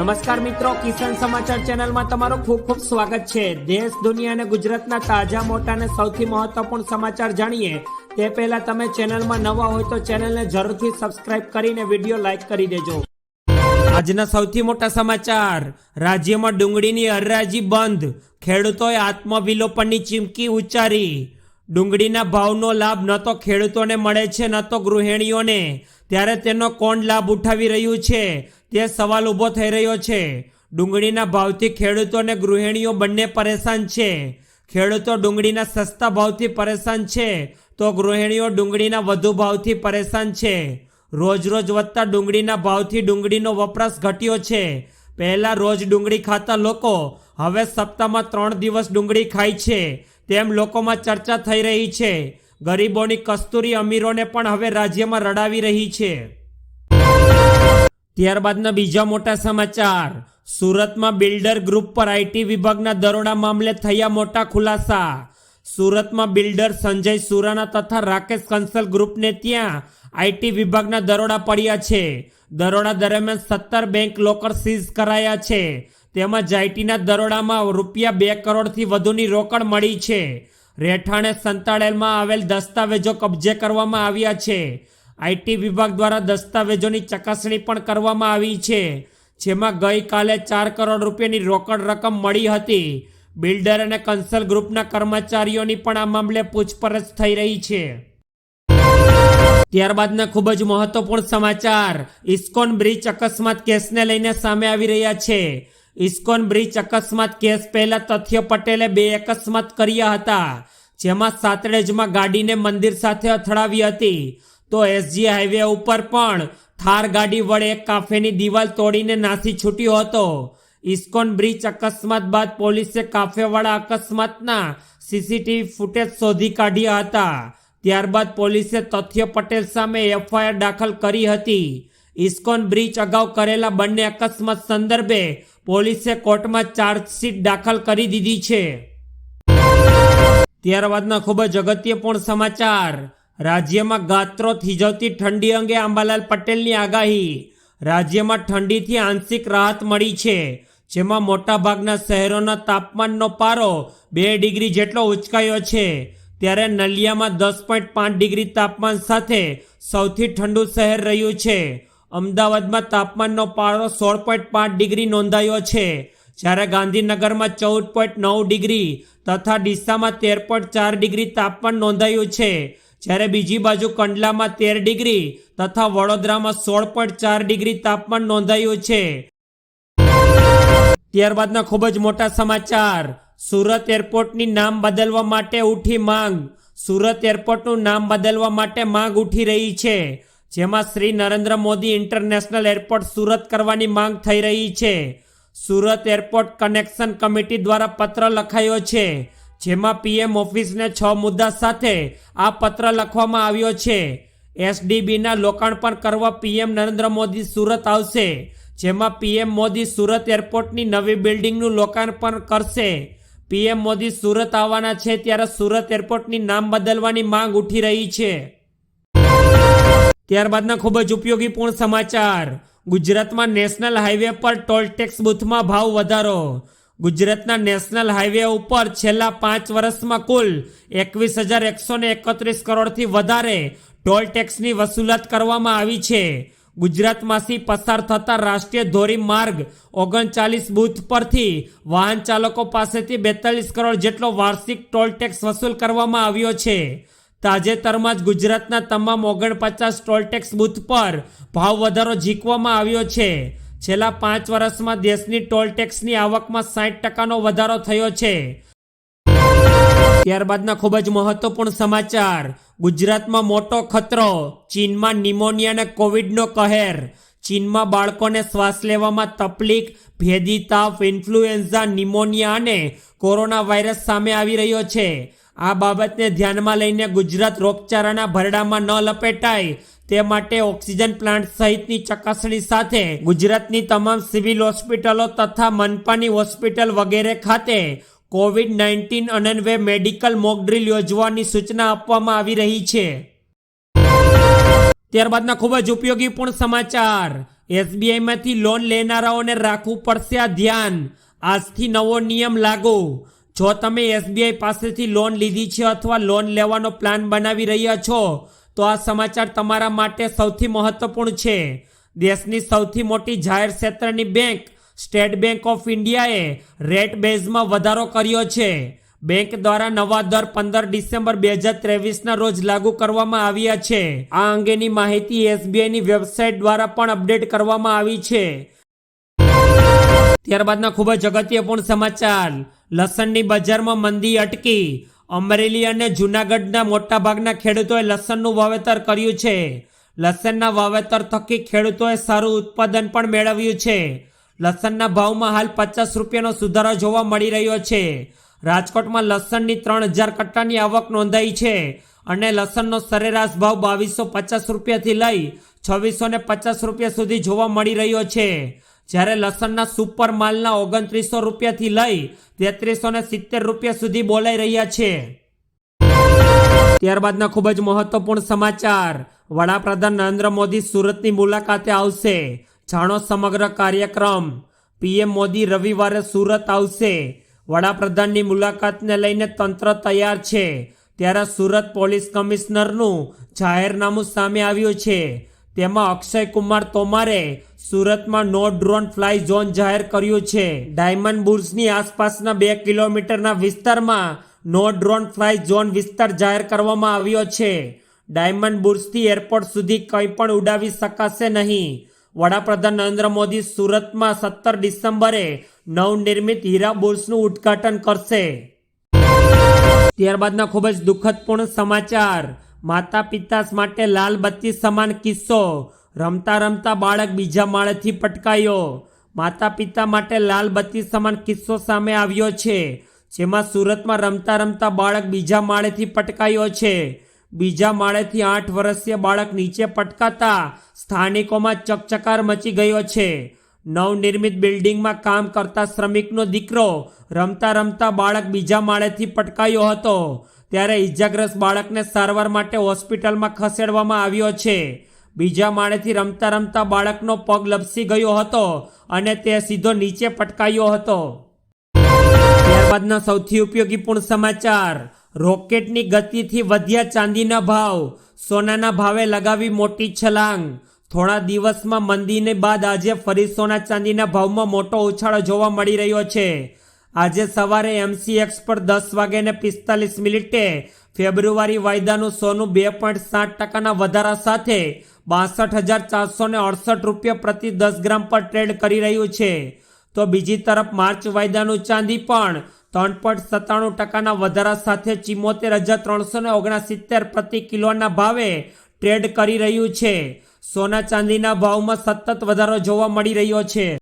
નમસ્કાર મિત્રો, કિસાન સમાચાર ચેનલમાં તમારું ખૂબ ખૂબ સ્વાગત છે. દેશ, દુનિયા અને ગુજરાતના તાજા, મોટા અને સૌથી મહત્વપૂર્ણ સમાચાર જાણીએ. તે પહેલા તમે ચેનલમાં નવા હોય તો ચેનલને જરૂરથી સબસ્ક્રાઇબ કરીને વીડિયો લાઇક કરી દેજો. આજના સૌથી મોટા સમાચાર. રાજ્યમાં ડુંગળીની હરરાજી બંધ. ખેડૂતોએ આત્મવિલોપનની ચીમકી ઉચ્ચારી. ડુંગળીના ભાવનો લાભ ન તો ખેડૂતોને મળે છે, ન તો ગૃહિણીઓને. ત્યારે તેનો કોણ લાભ ઉઠાવી રહ્યું છે? તે સવાલ ઊભો થઈ રહ્યો છે. ડુંગળીના ભાવથી ખેડૂતો અને ગૃહિણીઓ બંને પરેશાન છે. ખેડૂતો ડુંગળીના સસ્તા ભાવથી પરેશાન છે, તો ગૃહિણીઓ ડુંગળીના વધુ ભાવથી પરેશાન છે. રોજ રોજ વધતા ડુંગળીના ભાવથી ડુંગળીનો વપરાશ ઘટ્યો છે. પહેલાં રોજ ડુંગળી ખાતા લોકો, હવે સપ્તાહમાં ત્રણ દિવસ ડુંગળી ખાય છે. તેમ લોકોમાં ચર્ચા થઈ રહી છે. ગરીબોની કસ્તુરી અમીરોને પણ હવે રાજ્યમાં રડાવી રહી છે. ત્યારબાદના બીજા મોટા સમાચાર. સુરતમાં બિલ્ડર ગ્રુપ પર આઈટી વિભાગના દરોડા મામલે થયા મોટા ખુલાસા. સુરતમાં બિલ્ડર સંજય સુરાના તથા રાકેશ કંસલ ગ્રુપને ત્યાં આઈટી વિભાગના દરોડા પડ્યા છે. દરોડા દરમિયાન સત્તર બેંક લોકર સીઝ કરાયા છે. તેમજ આઈટીના દરોડામાં રૂપિયા બે કરોડથી વધુની રોકડ મળી છે. રહેઠાણે સંતાડેલમાં આવેલ દસ્તાવેજો કબજે કરવામાં આવ્યા છે. આઈટી વિભાગ દ્વારા દસ્તાવેજોની ચકાસણી પણ કરવામાં આવી છે. જેમાં ગઈકાલે ચાર કરોડ રૂપિયાની રોકડ રકમ મળી હતી. બિલ્ડર અને કન્સલ ગ્રુપના કર્મચારીઓની પણ આ મામલે પૂછપરછ થઈ રહી છે. ત્યારબાદના ખૂબ જ મહત્વપૂર્ણ સમાચાર. ઇસ્કોન બ્રિજ અકસ્માત કેસને લઈને સામે આવી રહ્યા છે. ઇસ્કોન બ્રિજ અકસ્માત કેસ પહેલા તથ્ય પટેલે બે અકસ્માત કર્યા હતા, જેમાં સાતડેજમાં ગાડીને મંદિર સાથે અથડાવી હતી. તો એસજી હાઈવે ઉપર પણ થાર ગાડી વડે એક કાફેની દિવાલ તોડીને નાસી છૂટ્યો હતો. ઇસ્કોન બ્રિજ અકસ્માત બાદ પોલીસે કાફેવાળા અકસ્માતના સીસીટીવી ફૂટેજ શોધી કાઢ્યા હતા. ત્યારબાદ પોલીસે તથ્ય પટેલ સામે એફઆઈઆર દાખલ કરી હતી. ઇસ્કોન બ્રિજ અગાઉ કરેલા બંને અકસ્માત સંદર્ભે પોલીસે કોર્ટમાં ચાર્જશીટ દાખલ કરી દીધી છે. ત્યારબાદના ખૂબ જ અગત્યપૂર્ણ સમાચાર. રાજ્યમાં ગાત્રો થીજવતી ઠંડી અંગે આંબાલાલ પટેલની આગાહી. રાજ્યમાં ઠંડીથી આંશિક રાહત મળી છે, જેમાં મોટાભાગના શહેરોના તાપમાનનો પારો બે ડિગ્રી જેટલો ઉચકાયો છે. ત્યારે નલિયામાં દસ પોઈન્ટ પાંચ ડિગ્રી તાપમાન સાથે સૌથી ઠંડુ શહેર રહ્યું છે. અમદાવાદમાં તાપમાનનો પારો સોળ પોઈન્ટ પાંચ ડિગ્રી નોંધાયો છે. જ્યારે ગાંધીનગરમાં ચૌદ પોઈન્ટ નવ ડિગ્રી તથા ડીસામાં તેર પોઈન્ટ ચાર ડિગ્રી તાપમાન નોંધાયું છે. જ્યારે બીજી બાજુ કંડલામાં તેર ડિગ્રી તથા વડોદરામાં સોળ પોઈન્ટ ચાર ડિગ્રી તાપમાન નોંધાયું છે. ત્યારબાદના ખૂબ જ મોટા સમાચાર. સુરત એરપોર્ટની નામ બદલવા માટે ઉઠી માંગ. સુરત એરપોર્ટનું નામ બદલવા માટે માંગ ઉઠી રહી છે. જેમાં શ્રી નરેન્દ્ર મોદી ઇન્ટરનેશનલ એરપોર્ટ સુરત કરવાની માંગ થઈ રહી છે. સુરત એરપોર્ટ કનેક્શન કમિટી દ્વારા પત્ર લખાયો છે. જેમાં પીએમ ઓફિસને છ મુદ્દા સાથે આ પત્ર લખવામાં આવ્યો છે. એસડીબીના લોકાર્પણ કરવા પીએમ નરેન્દ્ર મોદી સુરત આવશે, જેમાં પીએમ મોદી સુરત એરપોર્ટની નવી બિલ્ડિંગનું લોકાર્પણ કરશે. પીએમ મોદી સુરત આવવાના છે ત્યારે સુરત એરપોર્ટની નામ બદલવાની માંગ ઉઠી રહી છે. ત્યારબાદના ખૂબ જ ઉપયોગીપૂર્ણ સમાચાર. ગુજરાતમાં નેશનલ હાઈવે પર ટોલ ટેક્સ બૂથમાં ભાવ વધારો. ગુજરાતના નેશનલ હાઈવે ઉપર છેલ્લા પાંચ વર્ષમાં કુલ એકવીસ હજાર એકસો ને એકત્રીસ કરોડથી વધારે ટોલ ટેક્સની વસૂલાત કરવામાં આવી છે. ગુજરાતમાંથી પસાર થતા રાષ્ટ્રીય ધોરીમાર્ગ ઓગણચાલીસ બૂથ પરથી વાહન ચાલકો પાસેથી બેતાલીસ કરોડ જેટલો વાર્ષિક ટોલ ટેક્સ વસૂલ કરવામાં આવ્યો છે. તાજેતરમાં જ ગુજરાતના તમામ ઓગણપચાસ ટોલ ટેક્સ બૂથ પર ભાવ વધારો ઝીકવામાં આવ્યો છે. છેલ્લા પાંચ વર્ષમાં દેશની ટોલ ટેક્સની આવકમાં સાઠ ટકાનો વધારો થયો છે. ત્યારબાદના ખૂબ જ મહત્વપૂર્ણ સમાચાર. ગુજરાતમાં મોટો ખતરો. ચીનમાં નિમોનિયા અને કોવિડનો કહેર. ચીનમાં બાળકોને શ્વાસ લેવામાં તકલીફ, ભેદી તાપ ઇન્ફ્લુએન્ઝા, નિમોનિયા અને કોરોના વાયરસ સામે આવી રહ્યો છે. આ બાબતને ધ્યાનમાં લઈને ગુજરાત રોગચાળાના ભરડામાં ન લપેટાય. તે માટે ઓક્સિજન પ્લાન્ટ સહિતની ચકાસણી સાથે ગુજરાતની તમામ સિવિલ હોસ્પિટલો તથા મનપાની હોસ્પિટલ વગેરે ખાતે કોવિડ નાઇન્ટીન અનન્વે મેડિકલ મોકડ્રીલ યોજવાની સૂચના આપવામાં આવી રહી છે. ત્યારબાદના ખૂબ જ ઉપયોગીપૂર્ણ સમાચાર. એસબીઆઈમાંથી લોન લેનારાઓને રાખવું પડશે આ ધ્યાન. આજથી નવો નિયમ લાગુ. જો તમે એસબીઆઈ પાસેથી લોન લીધી છે અથવા લોન લેવાનો પ્લાન બનાવી રહ્યા છો, તો આ સમાચાર તમારા માટે સૌથી મહત્વપૂર્ણ છે. દેશની સૌથી મોટી જાહેર ક્ષેત્રની બેંક, સ્ટેટ બેંક ઓફ ઇન્ડિયાએ રેટ બેઝમાં વધારો કર્યો છે. બેંક દ્વારા નવા દર પંદર ડિસેમ્બર બે હજાર ત્રેવીસના રોજ લાગુ કરવામાં આવ્યા છે. આ અંગેની માહિતી એસબીઆઈની વેબસાઇટ દ્વારા પણ અપડેટ કરવામાં આવી છે. ત્યારબાદના ખૂબ જ અગત્યપૂર્ણ સમાચાર. લસણની બજારમાં મંદી અટકી. અમરેલી અને જૂનાગઢના મોટાભાગના ખેડૂતોએ લસણનું વાવેતર કર્યું છે. લસણના વાવેતર થકી ખેડૂતોએ સારું ઉત્પાદન પણ મેળવ્યું છે. લસણના ભાવમાં હાલ પચાસ રૂપિયાનો સુધારો જોવા મળી રહ્યો છે. રાજકોટમાં લસણની ત્રણ હજાર કટ્ટાની આવક નોંધાઈ છે અને લસણનો સરેરાશ ભાવ બાવીસો પચાસ રૂપિયાથી લઈ છવ્વીસો પચાસ રૂપિયા સુધી જોવા મળી રહ્યો છે. જ્યારે લસણના સુપર માલના ઓગણત્રીસો રૂપિયાથી લઈ તેત્રીસો ને સિત્તેર રૂપિયા સુધી બોલાઈ રહ્યા છે. ત્યારબાદના ખૂબ જ મહત્વપૂર્ણ સમાચાર. વડાપ્રધાન નરેન્દ્ર મોદી સુરતની મુલાકાતે આવશે. જાણો સમગ્ર કાર્યક્રમ. પીએમ મોદી રવિવારે સુરત આવશે. વડાપ્રધાનની મુલાકાતને લઈને તંત્ર તૈયાર છે. ત્યારે સુરત પોલીસ કમિશનરનું જાહેરનામું સામે આવ્યું છે. તેમાં અક્ષય કુમાર તોમારે સુરતમાં નો ડ્રોન ફ્લાય ઝોન જાહેર કર્યું છે. ડાયમંડ બુર્સની આસપાસના બે કિલોમીટરના વિસ્તારમાં નો ડ્રોન ફ્લાય ઝોન વિસ્તાર જાહેર કરવામાં આવ્યો છે. ડાયમંડ બુર્સથી એરપોર્ટ સુધી કંઈ પણ ઉડાવી શકાશે નહીં. વડાપ્રધાન નરેન્દ્ર મોદી સુરતમાં સત્તર ડિસેમ્બરે નવનિર્મિત હીરા બુર્સનું ઉદ્ઘાટન કરશે. ત્યારબાદના ખૂબ જ દુઃખદપૂર્ણ સમાચાર. માતા પિતા માટે લાલ બત્તી સમાન કિસ્સો. રમતા રમતા બાળક બીજા માળેથી પટકાયો. માતા પિતા માટે લાલ બત્તી સમાન કિસ્સો સામે આવ્યો છે, જેમાં સુરતમાં રમતા રમતા બાળક બીજા માળેથી પટકાયો છે. બીજા માળેથી આઠ વર્ષીય બાળક નીચે પટકાતા સ્થાનિકોમાં ચકચકાર મચી ગયો છે. નવનિર્મિત બિલ્ડિંગમાં કામ કરતા શ્રમિકનો દીકરો રમતા રમતા બાળક બીજા માળેથી પટકાયો હતો. ત્યારે ઈજાગ્રસ્ત બાળકને સારવાર માટે હોસ્પિટલમાં ખસેડવામાં આવ્યો છે. બીજા માળેથી રમતા રમતા બાળકનો પગ લપસી ગયો હતો અને તે સીધો નીચે પટકાયો હતો. ત્યારબાદના સૌથી ઉપયોગીપૂર્ણ સમાચાર. રોકેટની ગતિથી વધ્યા ચાંદીના ભાવ. સોનાના ભાવે લગાવી મોટી છલાંગ. થોડા દિવસમાં મંદીને બાદ આજે ફરી સોના ચાંદીના ભાવમાં મોટો ઉછાળો જોવા મળી રહ્યો છે. આજે સવારે એમસીએક્સ પર દસ વાગ્યાને પિસ્તાલીસ મિનિટે ફેબ્રુઆરી વાયદાનું સોનું બે પોઈન્ટ સાત ટકાના વધારા સાથે બાસઠ હજાર ચારસો ને અડસઠ રૂપિયા પ્રતિ દસ ગ્રામ પર ટ્રેડ કરી રહ્યું છે. તો બીજી તરફ માર્ચ વાયદાનું ચાંદી પણ ત્રણ પોઈન્ટ સત્તાણું ટકાના વધારા સાથે ચિમોતેર હજાર ત્રણસો ને ઓગણસિત્તેર પ્રતિ કિલોના ભાવે ટ્રેડ કરી રહ્યું છે. સોના ચાંદીના ભાવમાં સતત વધારો જોવા મળી રહ્યો છે.